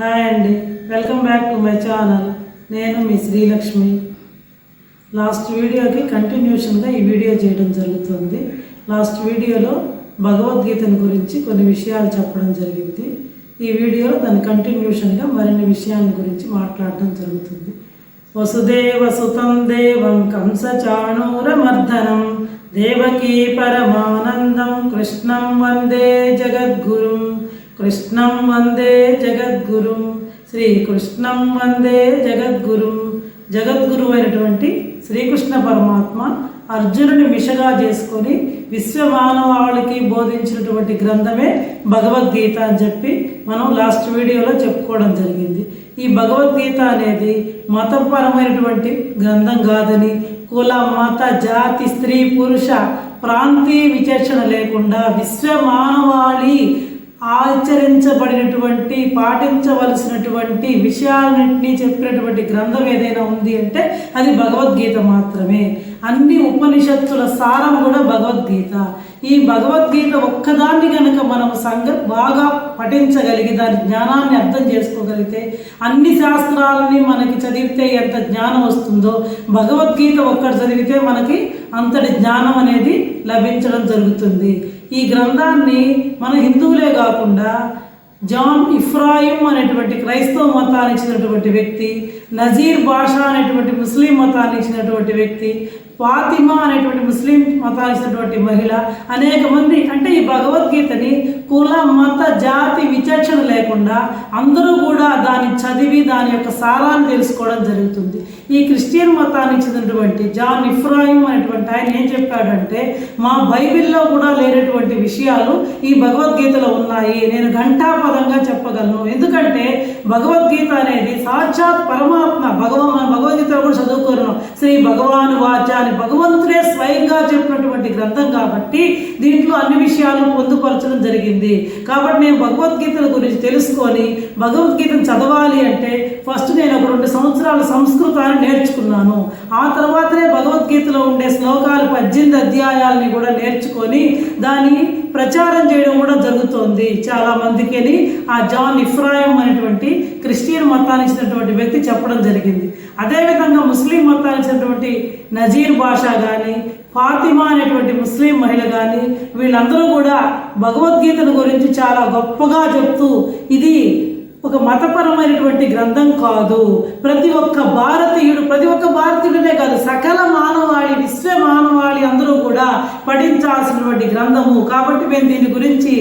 Hi అండి. Welcome back to my channel. నేను మీ శ్రీలక్ష్మి. లాస్ట్ వీడియోకి కంటిన్యూషన్గా ఈ వీడియో చేయడం జరుగుతుంది. లాస్ట్ వీడియోలో భగవద్గీతను గురించి కొన్ని విషయాలు చెప్పడం జరిగింది. ఈ వీడియోలో దాని కంటిన్యూషన్గా మరిన్ని విషయాల గురించి మాట్లాడడం జరుగుతుంది. వసుదేవ సుతం దేవం కంసచాణూరమర్దనం దేవకీ పరమానందం కృష్ణం వందే జగద్గురుం. కృష్ణం వందే జగద్గురుం. శ్రీకృష్ణం వందే జగద్గురుం. జగద్గురు అయినటువంటి శ్రీకృష్ణ పరమాత్మ అర్జునుని మిషగా చేసుకొని విశ్వమానవాళికి బోధించినటువంటి గ్రంథమే భగవద్గీత అని చెప్పి మనం లాస్ట్ వీడియోలో చెప్పుకోవడం జరిగింది. ఈ భగవద్గీత అనేది మతపరమైనటువంటి గ్రంథం కాదని కుల మత జాతి స్త్రీ పురుష ప్రాంతీయ విచక్షణ లేకుండా విశ్వమానవాళి ఆచరించబడినటువంటి పాటించవలసినటువంటి విషయాలన్నింటినీ చెప్పినటువంటి గ్రంథం ఏదైనా ఉంది అంటే అది భగవద్గీత మాత్రమే. అన్ని ఉపనిషత్తుల సారం కూడా భగవద్గీత. ఈ భగవద్గీత ఒక్కదాన్ని కనుక మనం సంగ బాగా పఠించగలిగి దాని జ్ఞానాన్ని అర్థం చేసుకోగలిగితే అన్ని శాస్త్రాలని మనకి చదివితే ఎంత జ్ఞానం వస్తుందో భగవద్గీత ఒక్కటి చదివితే మనకి అంతటి జ్ఞానం అనేది లభించడం జరుగుతుంది. ఈ గ్రంథాన్ని మన హిందువులే కాకుండా జాన్ ఇఫ్రాయిం అనేటువంటి క్రైస్తవ మతానికి ఇచ్చినటువంటి వ్యక్తి నజీర్ బాషా అనేటువంటి ముస్లిం మతాన్ని ఇచ్చినటువంటి వ్యక్తి ఫాతిమా అనేటువంటి ముస్లిం మతాన్ని మహిళ అనేక మంది అంటే ఈ భగవద్గీతని కుల మత జాతి విచక్షణ లేకుండా అందరూ కూడా దాన్ని చదివి దాని యొక్క సారాన్ని తెలుసుకోవడం జరుగుతుంది. ఈ క్రిస్టియన్ మతానికి చెందినటువంటి జాన్ ఇఫ్రాయిం అనేటువంటి ఆయన ఏం చెప్పాడంటే మా బైబిల్లో కూడా లేనటువంటి విషయాలు ఈ భగవద్గీతలో ఉన్నాయి. నేను ఘంటాపదంగా చెప్పగలను. ఎందుకంటే భగవద్గీత అనేది సాక్షాత్ పరమాత్మ. భగవ భగవద్గీత కూడా చదువుకోను శ్రీ భగవాను వాచ అని భగవంతుడే స్వయంగా చెప్పినటువంటి గ్రంథం కాబట్టి దీంట్లో అన్ని విషయాలు పొందుపరచడం జరిగింది. కాబట్టి నేను భగవద్గీతల గురించి తెలుసుకొని భగవద్గీతను చదవాలి అంటే ఫస్ట్ నేను ఒక రెండు సంవత్సరాల సంస్కృతాన్ని నేర్చుకున్నాను. ఆ తర్వాతనే భగవద్గీతలో ఉండే శ్లోకాలు పద్దెనిమిది అధ్యాయాలని కూడా నేర్చుకొని దాన్ని ప్రచారం చేయడం కూడా జరుగుతోంది. చాలా మందికి ఆ జాన్ ఇఫ్రాయం అనేటువంటి క్రిస్టియన్ మతానికి చెందినటువంటి వ్యక్తి చెప్పడం జరిగింది. అదేవిధంగా ముస్లిం మతానికి చెందినటువంటి నజీర్ భాషా కానీ ఫాతిమా అనేటువంటి ముస్లిం మహిళ కానీ వీళ్ళందరూ కూడా భగవద్గీతను గురించి చాలా గొప్పగా చెప్తూ ఇది ఒక మతపరమైనటువంటి గ్రంథం కాదు. ప్రతి ఒక్క భారతీయుడు ప్రతి ఒక్క భారతీయుడు పఠించాల్సినటువంటి గ్రంథము. కాబట్టి మేము దీని గురించి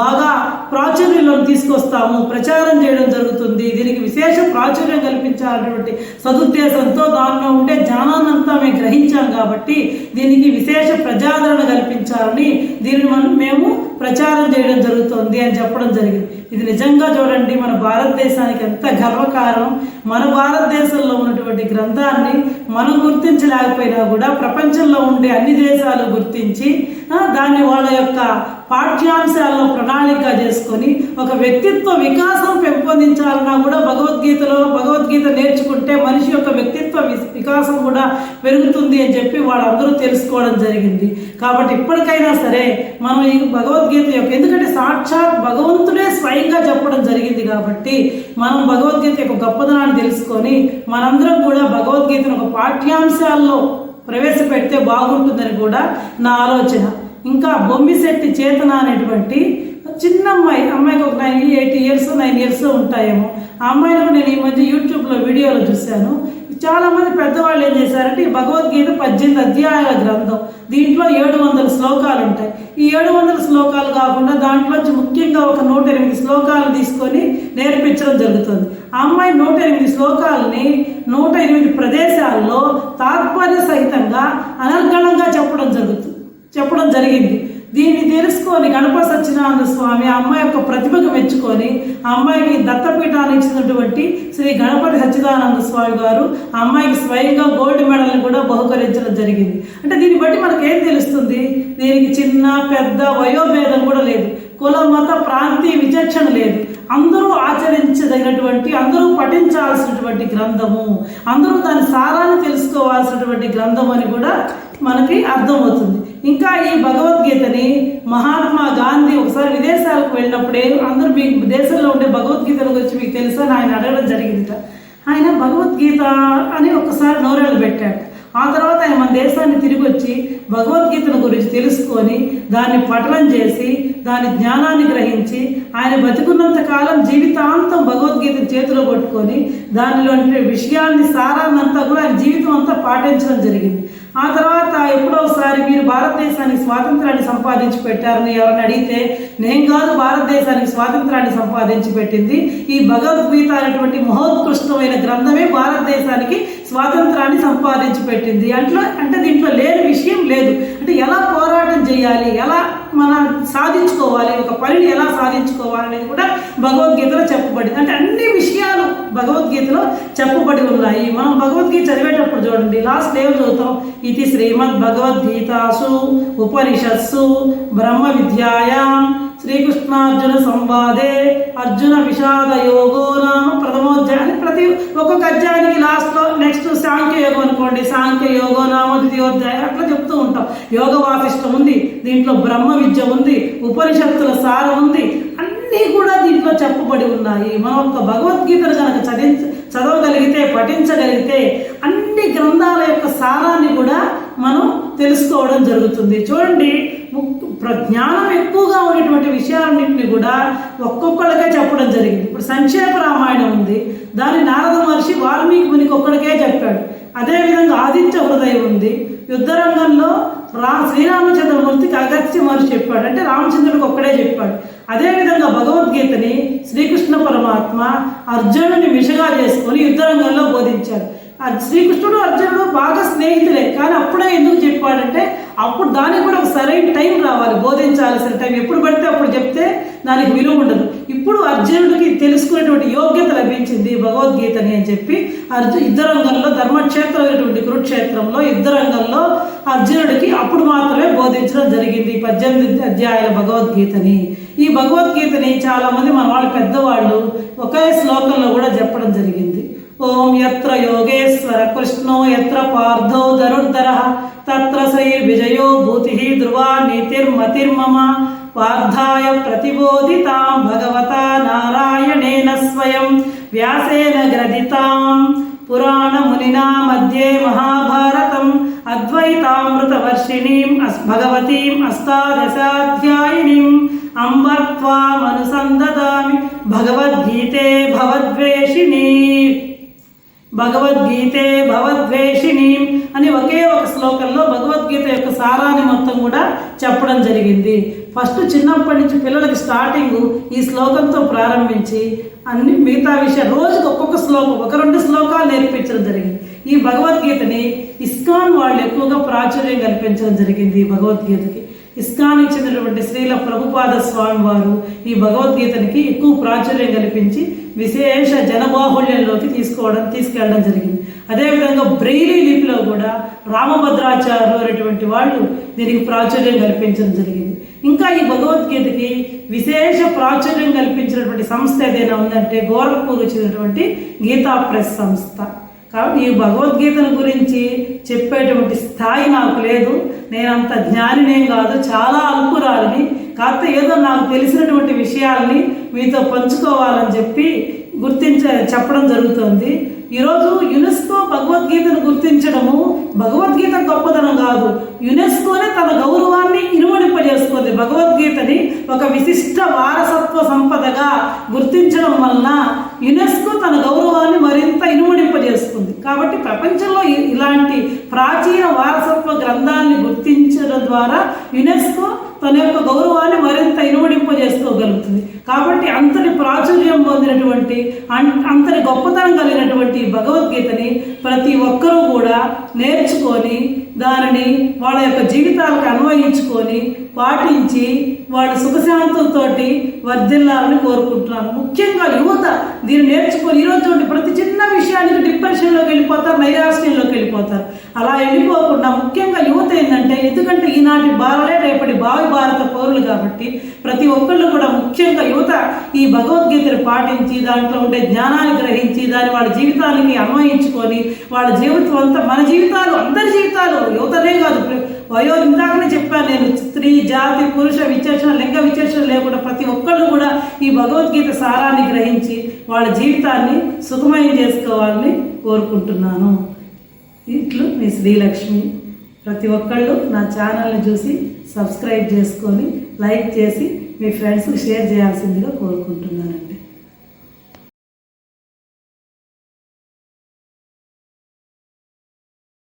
బాగా ప్రాచుర్యంలో తీసుకొస్తాము. ప్రచారం చేయడం జరుగుతుంది. దీనికి విశేష ప్రాచుర్యం కల్పించాలన్నటువంటి సదుద్దేశంతో దానిలో ఉండే జ్ఞానాన్నంతా మేము గ్రహించాం కాబట్టి దీనికి విశేష ప్రజాదరణ కల్పించాలని దీనిని మనం మేము ప్రచారం చేయడం జరుగుతుంది అని చెప్పడం జరిగింది. ఇది నిజంగా చూడండి మన భారతదేశానికి ఎంత గర్వకారం మన భారతదేశంలో ఉన్నటువంటి గ్రంథాన్ని మనం గుర్తించలేకపోయినా కూడా ప్రపంచంలో ఉండే అన్ని దేశాలు గుర్తించి దాన్ని వాళ్ళ యొక్క పాఠ్యాంశాల్లో ప్రణాళిక చేసుకొని ఒక వ్యక్తిత్వ వికాసం పెంపొందించాలన్నా కూడా భగవద్గీతలో భగవద్గీత నేర్చుకుంటే మనిషి యొక్క వ్యక్తిత్వ వి- వికాసం కూడా పెరుగుతుంది అని చెప్పి వాళ్ళందరూ తెలుసుకోవడం జరిగింది. కాబట్టి ఇప్పటికైనా సరే మనం ఈ భగవద్గీత యొక్క ఎందుకంటే సాక్షాత్ భగవంతుడే స్వయంగా చెప్పడం జరిగింది కాబట్టి మనం భగవద్గీత యొక్క గొప్పదనాన్ని తెలుసుకొని మనందరం కూడా భగవద్గీతను ఒక పాఠ్యాంశాల్లో ప్రవేశపెడితే బాగుంటుందని కూడా నా ఆలోచన. ఇంకా బొమ్మిశెట్టి చేతన అనేటువంటి చిన్న అమ్మాయి అమ్మాయికి ఒక nine eight years nine years ఉంటాయేమో. ఆ అమ్మాయిలో నేను ఈ మధ్య యూట్యూబ్లో వీడియోలు చూశాను. చాలామంది పెద్దవాళ్ళు ఏం చేశారంటే ఈ భగవద్గీత పద్దెనిమిది అధ్యాయాల గ్రంథం దీంట్లో ఏడు వందల శ్లోకాలు ఉంటాయి. ఈ ఏడు వందల శ్లోకాలు కాకుండా దాంట్లోంచి ముఖ్యంగా ఒక నూట ఎనిమిది శ్లోకాలు తీసుకొని నేర్పించడం జరుగుతుంది. ఆ అమ్మాయి నూట ఎనిమిది శ్లోకాలని నూట ఎనిమిది ప్రదేశాల్లో తాత్పర్య సహితంగా అనర్గళంగా చెప్పడం జరుగుతుంది చెప్పడం జరిగింది. దీన్ని తెలుసుకొని గణప సత్యనారాయణ స్వామి ఆ అమ్మాయి యొక్క ప్రతిభకు మెచ్చుకొని ఆ అమ్మాయికి దత్తపీఠాన్ని ఇచ్చినటువంటి శ్రీ గణపతి సచ్చిదానంద స్వామి గారు ఆ అమ్మాయికి స్వయంగా గోల్డ్ మెడల్ని కూడా బహుకరించడం జరిగింది. అంటే దీన్ని బట్టి మనకు ఏం తెలుస్తుంది? దీనికి చిన్న పెద్ద వయోభేదం కూడా లేదు. కుల మత ప్రాంతీయ విచక్షణ లేదు. అందరూ ఆచరించదగినటువంటి అందరూ పఠించాల్సినటువంటి గ్రంథము. అందరూ దాని సారాన్ని తెలుసుకోవాల్సినటువంటి గ్రంథం అని కూడా మనకి అర్థమవుతుంది. ఇంకా ఈ భగవద్గీతని మహాత్మా గాంధీ ఒకసారి విదేశాలకు వెళ్ళినప్పుడే అందరూ మీకు దేశంలో ఉండే భగవద్గీతల గురించి మీకు తెలుసా అని ఆయన అడగడం జరిగిందిట. ఆయన భగవద్గీత అని ఒకసారి నోరేళ్ళు పెట్టాడు. ఆ తర్వాత ఆయన మన దేశాన్ని తిరిగి వచ్చి భగవద్గీతను గురించి తెలుసుకొని దాన్ని పఠనం చేసి దాని జ్ఞానాన్ని గ్రహించి ఆయన బతుకున్నంత కాలం జీవితాంతం భగవద్గీత చేతిలో పట్టుకొని దానిలో విషయాన్ని సారాన్నంతా కూడా ఆయన జీవితం అంతా పాటించడం జరిగింది. ఆ తర్వాత ఎప్పుడో ఒకసారి మీరు భారతదేశానికి స్వాతంత్రాన్ని సంపాదించి పెట్టారని ఎవరిని అడిగితే నేను కాదు భారతదేశానికి స్వాతంత్రాన్ని సంపాదించి పెట్టింది. ఈ భగవద్గీత అనేటువంటి మహోత్కృష్టమైన గ్రంథమే భారతదేశానికి స్వాతంత్రాన్ని సంపాదించి పెట్టింది. అట్లా అంటే దీంట్లో లేని విషయం లేదు. అంటే ఎలా పోరాటం చేయాలి? ఎలా మనం సాధించుకోవాలి ఒక పనిని ఎలా సాధించుకోవాలి అనేది కూడా భగవద్గీతలో చెప్పబడింది. అంటే అన్ని విషయాలు భగవద్గీతలో చెప్పబడి ఉన్నాయి. మనం భగవద్గీత చదివేటప్పుడు చూడండి లాస్ట్ ఏం చదువుతాం? ఇది శ్రీమద్ భగవద్గీతాసు ఉపనిషత్సు బ్రహ్మ విద్యాయాం శ్రీకృష్ణార్జున సంవాదే అర్జున విషాద యోగో నామ ప్రథమోధ్యాయాన్ని ప్రతి ఒక్కొక్క అధ్యాయానికి లాస్ట్లో నెక్స్ట్ సాంఖ్య యోగం అనుకోండి. సాంఖ్య యోగో నామ ద్వితీయోధ్యాయం అట్లా చెప్తూ ఉంటాం. యోగ వాసిష్టం ఉంది దీంట్లో బ్రహ్మ విద్య ఉంది ఉపనిషత్తుల సారం ఉంది అన్నీ కూడా దీంట్లో చెప్పబడి ఉన్నాయి. మనం ఒక భగవద్గీతను కనుక చదివి చదవగలిగితే పఠించగలిగితే అన్ని గ్రంథాల యొక్క సారాన్ని కూడా మనం తెలుసుకోవడం జరుగుతుంది. చూడండి జ్ఞానం ఎక్కువగా ఉన్నటువంటి విషయాలన్నింటినీ కూడా ఒక్కొక్కడికే చెప్పడం జరిగింది. ఇప్పుడు సంక్షేప రామాయణం ఉంది. దాన్ని నారద మహర్షి వాల్మీకి మునికి ఒక్కడికే చెప్పాడు అదేవిధంగా ఆదిత్య హృదయం ఉంది. యుద్ధరంగంలో రా శ్రీరామచంద్రమూర్తికి అగత్య మహర్షి చెప్పాడు. అంటే రామచంద్రుడికి ఒక్కడే చెప్పాడు. అదేవిధంగా భగవద్గీతని శ్రీకృష్ణ పరమాత్మ అర్జునుడిని మిషగా చేసుకొని యుద్ధరంగంలో బోధించాడు. ఆ శ్రీకృష్ణుడు అర్జునుడు బాగా స్నేహితులే. కానీ అప్పుడే ఎందుకు చెప్పాడంటే అప్పుడు దానికి కూడా ఒక సరైన టైం రావాలి బోధించాల్సిన టైం. ఎప్పుడు పడితే అప్పుడు చెప్తే దానికి విలువ ఉండదు. ఇప్పుడు అర్జునుడికి తెలుసుకునేటువంటి యోగ్యత లభించింది భగవద్గీతని అని చెప్పి అర్జు యుద్ధరంగంలో ధర్మక్షేత్రం ధర్మక్షేత్రమైనటువంటి కురుక్షేత్రంలో యుద్ధరంగంలో అర్జునుడికి అప్పుడు మాత్రమే బోధించడం జరిగింది ఈ పద్దెనిమిది అధ్యాయాల భగవద్గీతని. ఈ భగవద్గీతని చాలామంది మన వాళ్ళు పెద్దవాళ్ళు ఒకే శ్లోకంలో కూడా చెప్పడం జరిగింది. ఓం ఎత్ర యోగేశ్వర కృష్ణో ఎత్ర పార్థో ధనుర్ధర. తత్ర శ్రీ విజయో భూతి ధ్రువా నీతిర్మతిర్మమ. పార్థాయ ప్రతిబోధితాం భగవతా నారాయణేన స్వయం. వ్యాసేన గ్రదితాం పురాణమునినా మధ్యే మహాభారతం. అద్వైతామృతవర్షిణీం అస్ భగవతీం అష్టాదశాధ్యాయినీం. అంబర్త్వామనుసందదామి భగవద్గీతే భవద్వేషిణీ. భగవద్గీతే భవద్వేషిణి అని ఒకే ఒక శ్లోకంలో భగవద్గీత యొక్క సారాన్ని మొత్తం కూడా చెప్పడం జరిగింది. ఫస్ట్ చిన్నప్పటి నుంచి పిల్లలకి స్టార్టింగ్ ఈ శ్లోకంతో ప్రారంభించి అన్ని మిగతా విషయాలు రోజుకి ఒక్కొక్క శ్లోకం ఒక రెండు శ్లోకాలు నేర్పించడం జరిగింది. ఈ భగవద్గీతని ఇస్కాన్ వాళ్ళు ఎక్కువగా ప్రాచుర్యం కల్పించడం జరిగింది ఈ భగవద్గీతకి. ఇస్కానికి చెందినటువంటి శ్రీల ప్రభుపాద స్వామి వారు ఈ భగవద్గీతనికి ఎక్కువ ప్రాచుర్యం కల్పించి విశేష జనబాహుళ్యంలోకి తీసుకోవడం తీసుకెళ్ళడం జరిగింది. అదేవిధంగా బ్రెయిలీ లిపిలో కూడా రామభద్రాచార్యులు అనేటువంటి వాళ్ళు దీనికి ప్రాచుర్యం కల్పించడం జరిగింది. ఇంకా ఈ భగవద్గీతకి విశేష ప్రాచుర్యం కల్పించినటువంటి సంస్థ ఏదైనా ఉందంటే గోరఖ్పూర్ చెందినటువంటి గీతా ప్రెస్ సంస్థ. కాబట్టి ఈ భగవద్గీతను గురించి చెప్పేటువంటి స్థాయి నాకు లేదు. నేను అంత జ్ఞానినేం కాదు చాలా అల్పురాలని. కాకపోతే ఏదో నాకు తెలిసినటువంటి విషయాల్ని మీతో పంచుకోవాలని చెప్పి గుర్తించ చెప్పడం జరుగుతుంది. ఈరోజు యునెస్కో భగవద్గీతను గుర్తించడము భగవద్గీత గొప్పదనం కాదు. యునెస్కోనే తన గౌరవాన్ని ఇనుమడింపజేసుకుంది. భగవద్గీతని ఒక విశిష్ట వారసత్వ సంపదగా గుర్తించడం వలన యునెస్కో తన గౌరవాన్ని మరింత కాబట్టి ప్రపంచంలో ఇలాంటి ప్రాచీన వారసత్వ గ్రంథాన్ని గుర్తించడం ద్వారా యునెస్కో తన యొక్క గౌరవాన్ని మరింత ఇనుమడింపజేసుకోగలుగుతుంది. కాబట్టి అంతటి ప్రాచుర్యం పొందినటువంటి అన్- అంతటి గొప్పతనం కలిగినటువంటి భగవద్గీతని ప్రతి ఒక్కరూ కూడా నేర్చుకొని దానిని వాళ్ళ యొక్క జీవితాలకు అన్వయించుకొని పాటించి వాళ్ళు సుఖశాంతులతో వర్ధిల్లాలని కోరుకుంటున్నాను. ముఖ్యంగా యువత దీన్ని నేర్చుకొని ఈరోజు ప్రతి చిన్న విషయానికి డిప్రెషన్లోకి వెళ్ళిపోతారు నైరాశ్యంలోకి వెళ్ళిపోతారు. అలా వెళ్ళిపోకుండా ముఖ్యంగా యువత ఏంటంటే ఎందుకంటే ఈనాటి బాలలే రేపటి భావి భారత పౌరులు కాబట్టి ప్రతి ఒక్కళ్ళు కూడా ముఖ్యంగా యువత ఈ భగవద్గీతను పాటించి దాంట్లో ఉండే జ్ఞానాన్ని గ్రహించి దాన్ని వాళ్ళ జీవితానికి అన్వయించుకొని వాళ్ళ జీవితం అంతా మన జీవితాలు అందరి జీవితాలు యువతనే కాదు వయో ఇందాకనే చెప్పాను నేను. స్త్రీ జాతి పురుష విచక్షణ లింగ విచక్షణ లేకుండా ప్రతి ఒక్కళ్ళు కూడా ఈ భగవద్గీత సారాన్ని గ్రహించి వాళ్ళ జీవితాన్ని సుఖమయం చేసుకోవాలని కోరుకుంటున్నాను. ఇట్లు మీ శ్రీలక్ష్మి. ప్రతి ఒక్కళ్ళు నా ఛానల్ని చూసి సబ్స్క్రైబ్ చేసుకొని లైక్ చేసి మీ ఫ్రెండ్స్కి షేర్ చేయాల్సిందిగా కోరుకుంటున్నానండి.